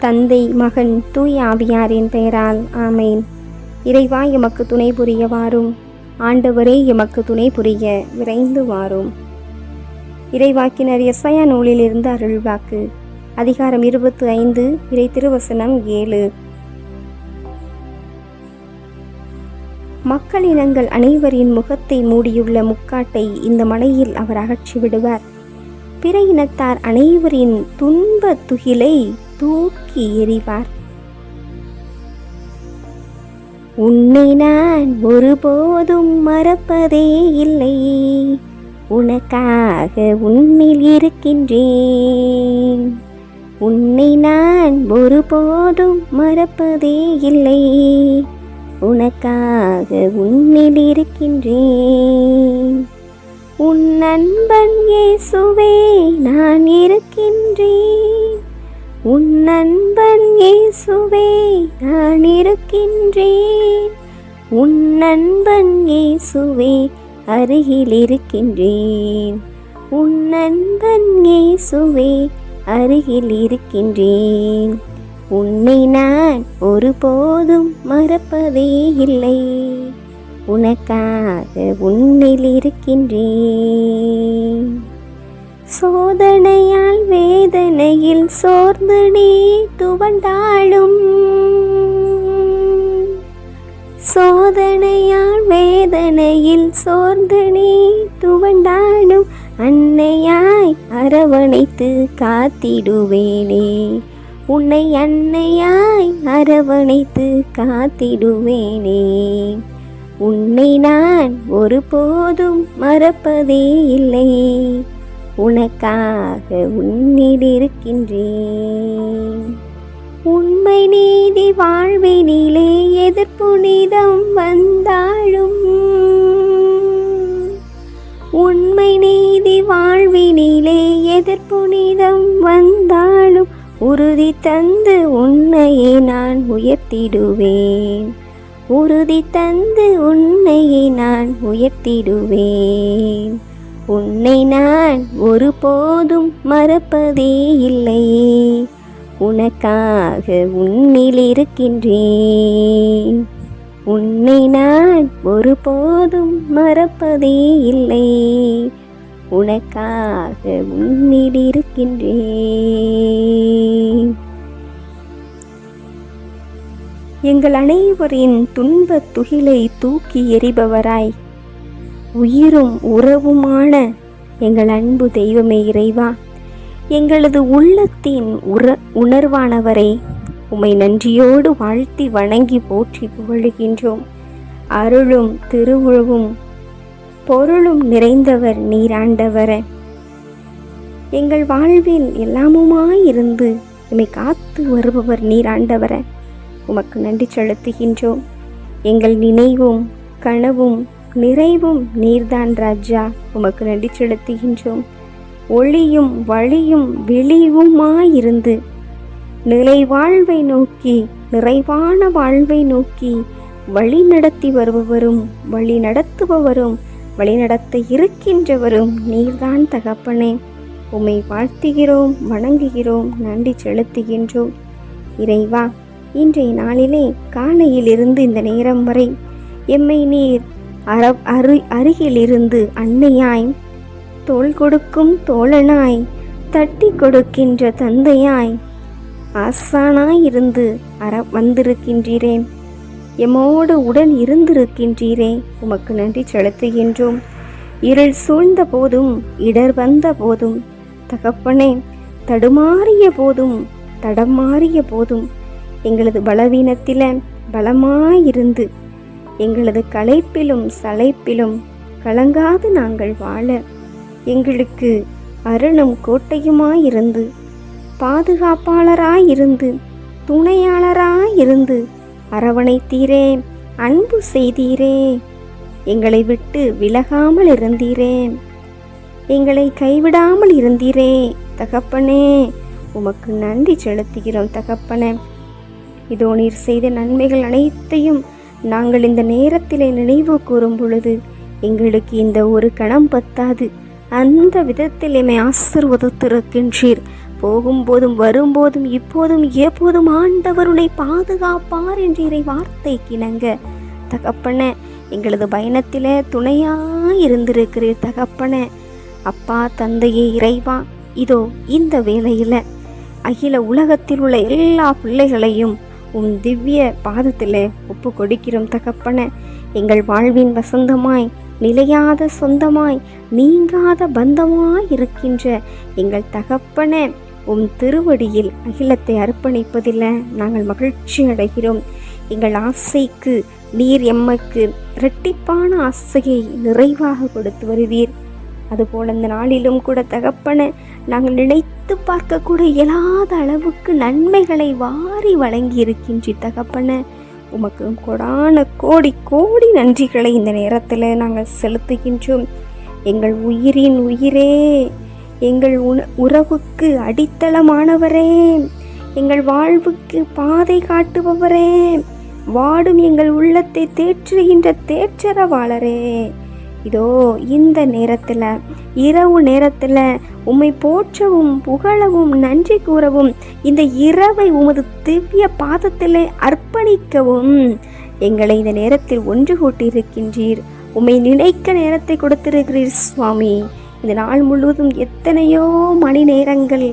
தந்தை மகன் தூய் ஆவியாரின் பெயரால் ஆமேன். இறைவா எமக்கு துணை புரிய வாரும். ஆண்டவரே எமக்கு துணை புரிய விரைந்து வாரும். இறைவாக்கினர் எஸ்ஐயா நூலிலிருந்து அருள்வாக்கு அதிகாரம் இருபத்து ஐந்து இறை திருவசனம் ஏழு. மக்கள் இனங்கள் அனைவரின் முகத்தை மூடியுள்ள முக்காட்டை இந்த மலையில் அவர் அகற்றி விடுவார் பிற இனத்தார் அனைவரின் துன்ப துகிலை தூக்கி எறிவார். உன்னை நான் ஒருபோதும் மறப்பதே இல்லை. உனக்காக உன்னில் இருக்கின்றேன். உன்னை நான் ஒருபோதும் மறப்பதே இல்லை. உனக்காக உன்னில் இருக்கின்றேன். உன் நண்பன் இயேசுவே நான் இருக்கின்றேன். உன் நண்பன் இயேசுவே நான் இருக்கின்றேன். உன் நண்பன் இயேசுவே அருகில் இருக்கின்றேன். உன் நண்பன் இயேசுவே அருகில் இருக்கின்றேன். உன்னை நான் ஒருபோதும் மறப்பதே இல்லை. உனக்காக உன்னில் இருக்கின்றேன். சோதனையால் வேதனையில் சோர்ந்து நீ துவண்டாளும் சோதனையால் வேதனையில் சோர்ந்து நீ துவண்டாளும் அன்னையாய் அரவணைத்து காத்திடுவேனே. உன்னை அன்னையாய் அரவணைத்து காத்திடுவேனே. உன்னை நான் ஒருபோதும் மறப்பதே இல்லை. உனக்காக உன்னில் இருக்கின்றேன் உண்மை நீதி வாழ்வினிலே எதிர்ப்புனிதம் வந்தாலும் உண்மை நீதி வாழ்வினிலே எதிர்ப்புனிதம் வந்தாலும் உறுதி தந்து உன்னையே நான் உயர்த்திடுவேன். உறுதி தந்து உன்னையே நான் உயர்த்திடுவேன். உன்னை நான் ஒருபோதும் மறப்பதே இல்லை. உனக்காக உன்னில் இருக்கின்றேன். உன்னை நான் ஒருபோதும் மறப்பதே இல்லை. உனக்காக உன்னில் இருக்கின்றேன். எங்கள் அனைவரின் துன்பத் துகிலை தூக்கி எறிபவராய் உயிரும் உறவுமான எங்கள் அன்பு தெய்வமே இறைவா. எங்களது உள்ளத்தின் உற உணர்வானவரை உம்மை நன்றியோடு வாழ்த்தி வணங்கி போற்றி புகழுகின்றோம். அருளும் திருவுழுவும் பொருளும் நிறைந்தவர் நீராண்டவர எங்கள் வாழ்வில் எல்லாமுமாயிருந்து உம்மை காத்து வருபவர் நீராண்டவர உமக்கு நன்றி செலுத்துகின்றோம். எங்கள் நினைவும் கனவும் நிறைவும் நீர்தான் ராஜா. உமக்கு நன்றி செலுத்துகின்றோம். ஒளியும் வழியும் விழிவுமாயிருந்து நிலை வாழ்வை நோக்கி நிறைவான வாழ்வை நோக்கி வழி நடத்தி வருபவரும் வழி நடத்துபவரும் வழிநடத்த இருக்கின்றவரும் நீர்தான் தகப்பனே. உம்மை வாழ்த்துகிறோம் வணங்குகிறோம் நன்றி செலுத்துகின்றோம். இறைவா இன்றைய நாளிலே காலையிலிருந்து இந்த நேரம் வரை எம்மை நீர் அற அரு அருகிலிருந்து அன்னையாய் தோள் கொடுக்கும் தோழனாய் தட்டி கொடுக்கின்ற தந்தையாய் ஆசானாய் இருந்து அற வந்திருக்கின்றீரே. எமோடு உடன் இருந்திருக்கின்றீரே. உமக்கு நன்றி செலுத்துகின்றோம். இருள் சூழ்ந்த போதும் இடர் வந்த போதும் தகப்பனே தடுமாறிய போதும் தடமாறிய போதும் எங்களது பலவீனத்தில் பலமாயிருந்து எங்களது களைப்பிலும் சளைப்பிலும் கலங்காது நாங்கள் வாழ. எங்களுக்கு அரணும் கோட்டையுமாயிருந்து பாதுகாப்பாளராயிருந்து துணையாளராயிருந்து அரவணைத்தீரே அன்பு செய்தீரே. எங்களை விட்டு விலகாமல் இருந்தீரே. எங்களை கைவிடாமல் இருந்தீரே தகப்பனே. உமக்கு நன்றி செலுத்துகிறோம் தகப்பனே. இதோ நீர் செய்த நன்மைகள் அனைத்தையும் நாங்கள் இந்த நேரத்திலே நினைவு கூறும் பொழுது எங்களுக்கு இந்த ஒரு கணம் பத்தாது. அந்த விதத்தில் எம்மை ஆசிர்வதித்திருக்கின்றீர். போகும்போதும் வரும்போதும் இப்போதும் எப்போதும் ஆண்டவர் உன்னை பாதுகாப்பார் என்ற இறை வார்த்தை கிணங்க. தகப்பன எங்களது பயணத்தில் துணையாக இருந்திருக்கிறீர் தகப்பன. அப்பா தந்தையே இறைவா இதோ இந்த வேலையில் அகில உலகத்தில் உள்ள எல்லா பிள்ளைகளையும் உம் திவ்ய பாதத்தில் ஒப்பு கொடுக்கிறோம் தகப்பன. எங்கள் வாழ்வின் வசந்தமாய் நிலையாத சொந்தமாய் நீங்காத பந்தமாய் இருக்கின்ற எங்கள் தகப்பன உம் திருவடியில் அகிலத்தை அர்ப்பணிப்பதில் நாங்கள் மகிழ்ச்சி அடைகிறோம். எங்கள் ஆசைக்கு நீர் எம்மக்கு இரட்டிப்பான ஆசையை நிறைவாக கொடுத்து வருவீர். அதுபோல் இந்த நாளிலும் கூட தகப்பனை நாங்கள் நினைத்து பார்க்கக்கூட இயலாத அளவுக்கு நன்மைகளை வாரி வழங்கி இருக்கின்ற தகப்பனை. உமக்கு கொடான கோடி கோடி நன்றிகளை இந்த நேரத்தில் நாங்கள் செலுத்துகின்றோம். எங்கள் உயிரின் உயிரே எங்கள் உண உறவுக்கு அடித்தளமானவரே எங்கள் வாழ்வுக்கு பாதை காட்டுபவரே வாடும் எங்கள் உள்ளத்தை தேற்றுகின்ற தேற்றரவாளரே. இதோ இந்த நேரத்தில் இரவு நேரத்தில் உம்மை போற்றவும் புகழவும் நன்றி கூறவும் இந்த இரவை உமது திவ்ய பாதத்திலே அர்ப்பணிக்கவும் எங்களை இந்த நேரத்தில் ஒன்று கூட்டியிருக்கின்றீர். உம்மை நினைக்க நேரத்தை கொடுத்திருக்கிறீர் சுவாமி. இந்த நாள் முழுவதும் எத்தனையோ மணி நேரங்கள்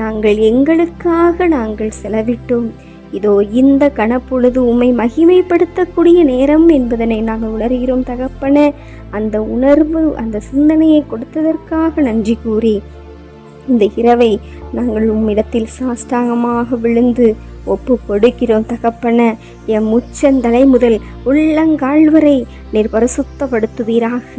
நாங்கள் எங்களுக்காக நாங்கள் செலவிட்டோம். இதோ இந்த கணப்பொழுது உம்மை மகிமைப்படுத்தக்கூடிய நேரம் என்பதனை நாங்கள் உணர்கிறோம் தகப்பன. அந்த உணர்வு அந்த சிந்தனையை கொடுத்ததற்காக நன்றி கூறி இந்த இரவை நாங்கள் உம்மிடத்தில் சாஷ்டாங்கமாக விழுந்து ஒப்பு கொடுக்கிறோம் தகப்பன. எம் முச்சந்தலை முதல் உள்ளங்கால் வரை நீர் பரிசுத்தப்படுத்துவீராக.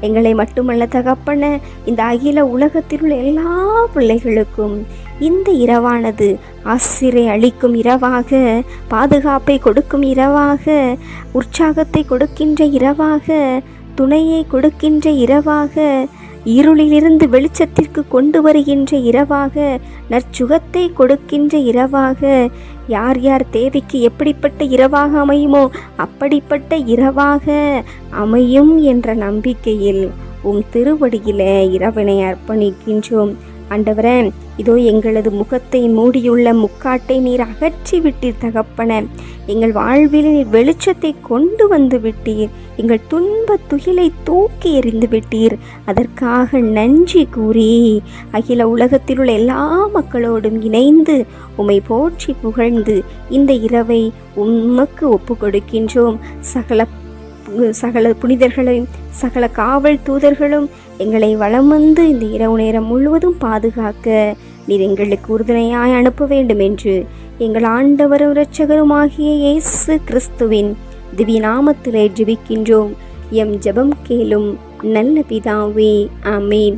எங்களை மட்டுமல்ல தகப்பன இந்த அகில உலகத்தில் உள்ள எல்லா பிள்ளைகளுக்கும் இந்த இரவானது ஆசிரியை அளிக்கும் இரவாக பாதுகாப்பை கொடுக்கும் இரவாக உற்சாகத்தை கொடுக்கின்ற இரவாக துணையை கொடுக்கின்ற இரவாக இருளிலிருந்து வெளிச்சத்திற்கு கொண்டு வருகின்ற இரவாக நற்சுகத்தை கொடுக்கின்ற இரவாக. யார் யார் தேவைக்கு எப்படிப்பட்ட இரவாக அமையுமோ அப்படிப்பட்ட இரவாக அமையும் என்ற நம்பிக்கையில் உம் திருவடியிலே இரவினை அர்ப்பணிக்கின்றோம். ஆண்டவரே இதோ எங்களது முகத்தை மூடியுள்ள முக்காட்டை நீர் அகற்றி விட்டீர் தகப்பன. எங்கள் வாழ்வில் நீர் வெளிச்சத்தை கொண்டு வந்து விட்டீர். எங்கள் துன்ப துகிலை தூக்கி எறிந்து விட்டீர். அதற்காக நன்றி கூறி அகில உலகத்தில் உள்ள எல்லா மக்களோடும் இணைந்து உம்மை போற்றி புகழ்ந்து இந்த இரவை உமக்கு ஒப்பு கொடுக்கின்றோம் சகல சகல புனிதர்களையும் சகல காவல் தூதர்களும் எங்களை வளம் வந்து இந்த இரவு நேரம் முழுவதும் பாதுகாக்க நீர் எங்களுக்கு உறுதுணையாய் அனுப்ப வேண்டும் என்று எங்கள் ஆண்டவரும் இரட்சகருமாகிய இயேசு கிறிஸ்துவின் திவ்ய நாமத்திலே ஜெபிக்கின்றோம். எம் ஜெபம் கேளும் நல்ல பிதாவே ஆமேன்.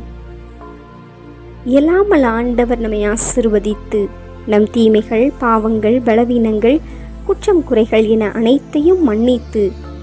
எல்லாமல் ஆண்டவர் நம்மை ஆசிர்வதித்து நம் தீமைகள் பாவங்கள் பலவீனங்கள் குற்றம் குறைகள் என அனைத்தையும் மன்னித்து